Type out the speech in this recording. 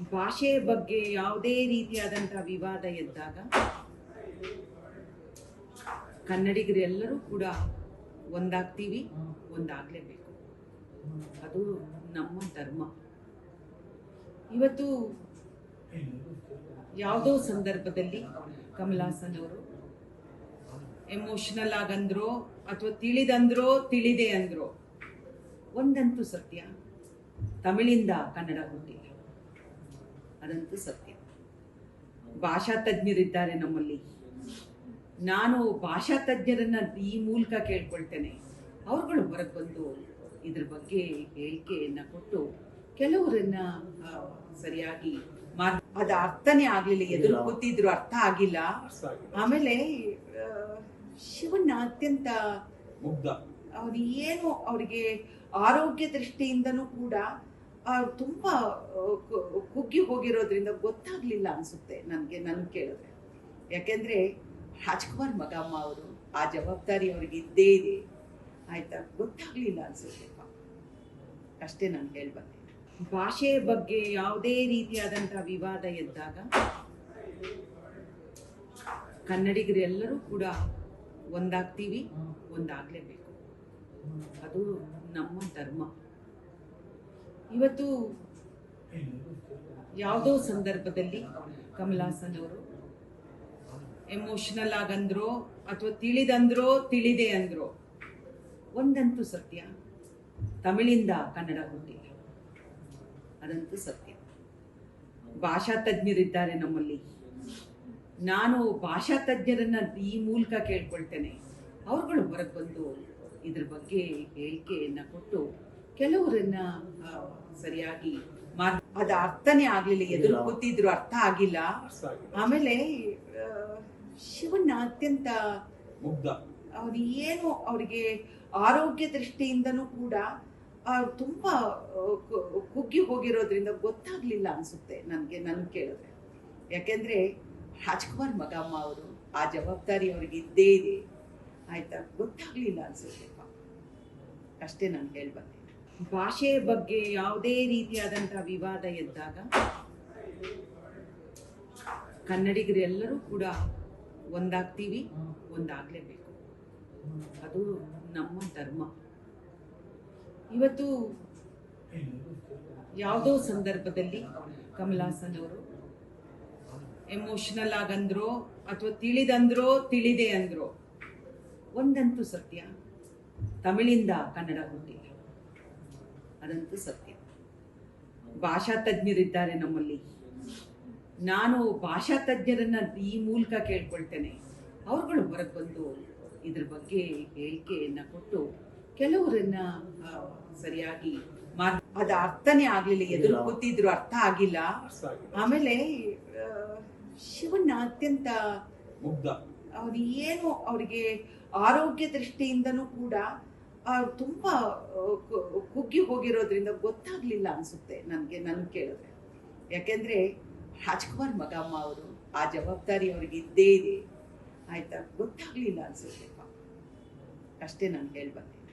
ಭಾಷೆ ಬಗ್ಗೆ ಯಾವುದೇ ರೀತಿಯಾದಂಥ ವಿವಾದ ಎದ್ದಾಗ ಕನ್ನಡಿಗರೆಲ್ಲರೂ ಕೂಡ ಒಂದಾಗ್ತೀವಿ, ಒಂದಾಗಲೇಬೇಕು. ಅದು ನಮ್ಮ ಧರ್ಮ. ಇವತ್ತು ಯಾವುದೋ ಸಂದರ್ಭದಲ್ಲಿ ಕಮಲಾಸನ್ ಅವರು ಎಮೋಷನಲ್ ಆಗಂದ್ರೋ ಅಥವಾ ತಿಳಿದಂದ್ರೋ ತಿಳಿದೆ ಅಂದ್ರೋ, ಒಂದಂತೂ ಸತ್ಯ. ತಮಿಳಿಂದ ಕನ್ನಡ ಹುಟ್ಟಿಲ್ಲ ಅದಂತೂ ಸತ್ಯ. ಭಾಷಾ ತಜ್ಞರಿದ್ದಾರೆ ನಮ್ಮಲ್ಲಿ. ನಾನು ಭಾಷಾ ತಜ್ಞರನ್ನ ಈ ಮೂಲಕ ಕೇಳ್ಕೊಳ್ತೇನೆ. ಅವ್ರುಗಳು ಹೊರಗೆ ಬಂದು ಇದ್ರ ಬಗ್ಗೆ ಹೇಳಿಕೆಯನ್ನ ಕೊಟ್ಟು ಕೆಲವರನ್ನ ಸರಿಯಾಗಿ ಮಾರ್ ಅದ ಅರ್ಥನೇ ಆಗ್ಲಿಲ್ಲ. ಎದುರು ಕೂತಿದ್ರು ಅರ್ಥ ಆಗಿಲ್ಲ. ಆಮೇಲೆ ಶಿವಣ್ಣ ಅತ್ಯಂತ ಅವ್ರು ಏನು ಅವರಿಗೆ ಆರೋಗ್ಯ ದೃಷ್ಟಿಯಿಂದನೂ ಕೂಡ ತುಂಬಾ ತುಂಬ ಕುಗ್ಗಿ ಹೋಗಿರೋದ್ರಿಂದ ಗೊತ್ತಾಗ್ಲಿಲ್ಲ ಅನ್ಸುತ್ತೆ ನನಗೆ, ನನ್ ಕೇಳಿದ್ರೆ. ಯಾಕೆಂದ್ರೆ ರಾಜ್ಕುಮಾರ್ ಮಗಮ್ಮ ಅವರು ಆ ಜವಾಬ್ದಾರಿ ಅವ್ರಿಗೆ ಇದ್ದೇ ಇದೆ. ಆಯ್ತಾ? ಗೊತ್ತಾಗ್ಲಿಲ್ಲ ಅನ್ಸುತ್ತೆ ಅಷ್ಟೇ ನಾನು ಹೇಳ್ಬಂದೆ ಭಾಷೆ ಬಗ್ಗೆ ಯಾವುದೇ ರೀತಿಯಾದಂಥ ವಿವಾದ ಎದ್ದಾಗ ಕನ್ನಡಿಗರೆಲ್ಲರೂ ಕೂಡ ಒಂದಾಗ್ತೀವಿ, ಒಂದಾಗಲೇಬೇಕು. ಅದು ನಮ್ಮ ಧರ್ಮ. ಇವತ್ತು ಯಾವುದೋ ಸಂದರ್ಭದಲ್ಲಿ ಕಮಲಾಸನ್ ಅವರು ಎಮೋಷನಲ್ ಆಗಂದ್ರೋ ಅಥವಾ ತಿಳಿದಂದ್ರೋ, ತಿಳಿದೆ ಅಂದ್ರೋ, ಒಂದಂತೂ ಸತ್ಯ. ತಮಿಳಿಂದ ಕನ್ನಡ ಹುಟ್ಟಿಲ್ಲ ಅದಂತೂ ಸತ್ಯ. ಭಾಷಾ ತಜ್ಞರಿದ್ದಾರೆ ನಮ್ಮಲ್ಲಿ. ನಾನು ಭಾಷಾ ತಜ್ಞರನ್ನ ಈ ಮೂಲಕ ಕೇಳ್ಕೊಳ್ತೇನೆ. ಅವ್ರುಗಳು ಹೊರಗೆ ಬಂದು ಇದ್ರ ಬಗ್ಗೆ ಹೇಳಿಕೆಯನ್ನು ಕೊಟ್ಟು ಕೆಲವರನ್ನ ಸರಿಯಾಗಿ ಮಾರ್ ಅದ ಅರ್ಥನೇ ಆಗ್ಲಿಲ್ಲ. ಎದುರು ಕೂತಿದ್ರು ಅರ್ಥ ಆಗಿಲ್ಲ. ಆಮೇಲೆ ಶಿವಣ್ಣ ಅತ್ಯಂತ ಅವ್ರು ಏನು ಅವರಿಗೆ ಆರೋಗ್ಯ ದೃಷ್ಟಿಯಿಂದನೂ ಕೂಡ ಅವ್ರು ತುಂಬಾ ಕುಗ್ಗಿ ಹೋಗಿರೋದ್ರಿಂದ ಗೊತ್ತಾಗ್ಲಿಲ್ಲ ಅನ್ಸುತ್ತೆ ನನ್ಗೆ ನನ್ ಕೇಳಿದ್ರೆ. ಯಾಕೆಂದ್ರೆ ರಾಜ್ಕುಮಾರ್ ಮಗಮ್ಮ ಅವರು ಆ ಜವಾಬ್ದಾರಿ ಅವ್ರಿಗೆ ಇದ್ದೇ ಇದೆ. ಆಯ್ತಾ? ಗೊತ್ತಾಗ್ಲಿಲ್ಲ ಅನ್ಸುತ್ತೆ ಅಷ್ಟೇ ನಾನು ಹೇಳ್ಬಂದೆ ಭಾಷೆ ಬಗ್ಗೆ ಯಾವುದೇ ರೀತಿಯಾದಂಥ ವಿವಾದ ಎದ್ದಾಗ ಕನ್ನಡಿಗರೆಲ್ಲರೂ ಕೂಡ ಒಂದಾಗ್ತೀವಿ, ಒಂದಾಗಲೇಬೇಕು. ಅದು ನಮ್ಮ ಧರ್ಮ. ಇವತ್ತು ಯಾವುದೋ ಸಂದರ್ಭದಲ್ಲಿ ಕಮಲಾಸನ್ ಅವರು, ಎಮೋಷನಲ್ ಆಗಂದ್ರೋ ಅಥವಾ ತಿಳಿದಂದ್ರೋ ತಿಳಿದೆ ಅಂದ್ರೋ, ಒಂದಂತೂ ಸತ್ಯ. ತಮಿಳಿಂದ ಕನ್ನಡ ಹುಟ್ಟಿಲ್ಲ ಅದಂತೂ ಸತ್ಯ. ಭಾಷಾ ತಜ್ಞರಿದ್ದಾರೆ ನಮ್ಮಲ್ಲಿ. ನಾನು ಭಾಷಾ ತಜ್ಞರನ್ನ ಈ ಮೂಲಕ ಕೇಳ್ಕೊಳ್ತೇನೆ. ಅವ್ರುಗಳು ಹೊರಗೆ ಬಂದು ಇದ್ರ ಬಗ್ಗೆ ಹೇಳಿಕೆಯನ್ನ ಕೊಟ್ಟು ಕೆಲವರನ್ನ ಸರಿಯಾಗಿ ಮಾರ್ ಅದ ಅರ್ಥನೇ ಆಗ್ಲಿಲ್ಲ. ಎದುರು ಕೂತಿದ್ರು ಅರ್ಥ ಆಗಿಲ್ಲ. ಆಮೇಲೆ ಶಿವಣ್ಣ ಅತ್ಯಂತ ಅವ್ರು ಏನು ಅವರಿಗೆ ಆರೋಗ್ಯ ದೃಷ್ಟಿಯಿಂದನೂ ಕೂಡ ತುಂಬಾ ತುಂಬ ಕುಗ್ಗಿ ಹೋಗಿರೋದ್ರಿಂದ ಗೊತ್ತಾಗ್ಲಿಲ್ಲ ಅನ್ಸುತ್ತೆ ನನಗೆ, ನನ್ ಕೇಳಿದ್ರೆ. ಯಾಕೆಂದ್ರೆ ರಾಜ್ಕುಮಾರ್ ಮಗಮ್ಮ ಅವರು ಆ ಜವಾಬ್ದಾರಿ ಅವ್ರಿಗೆ ಇದ್ದೇ ಇದೆ. ಆಯ್ತಾ? ಗೊತ್ತಾಗ್ಲಿಲ್ಲ ಅನ್ಸುತ್ತೆ. ಅಷ್ಟೇ ನಾನು ಹೇಳ್ಬಂದೆ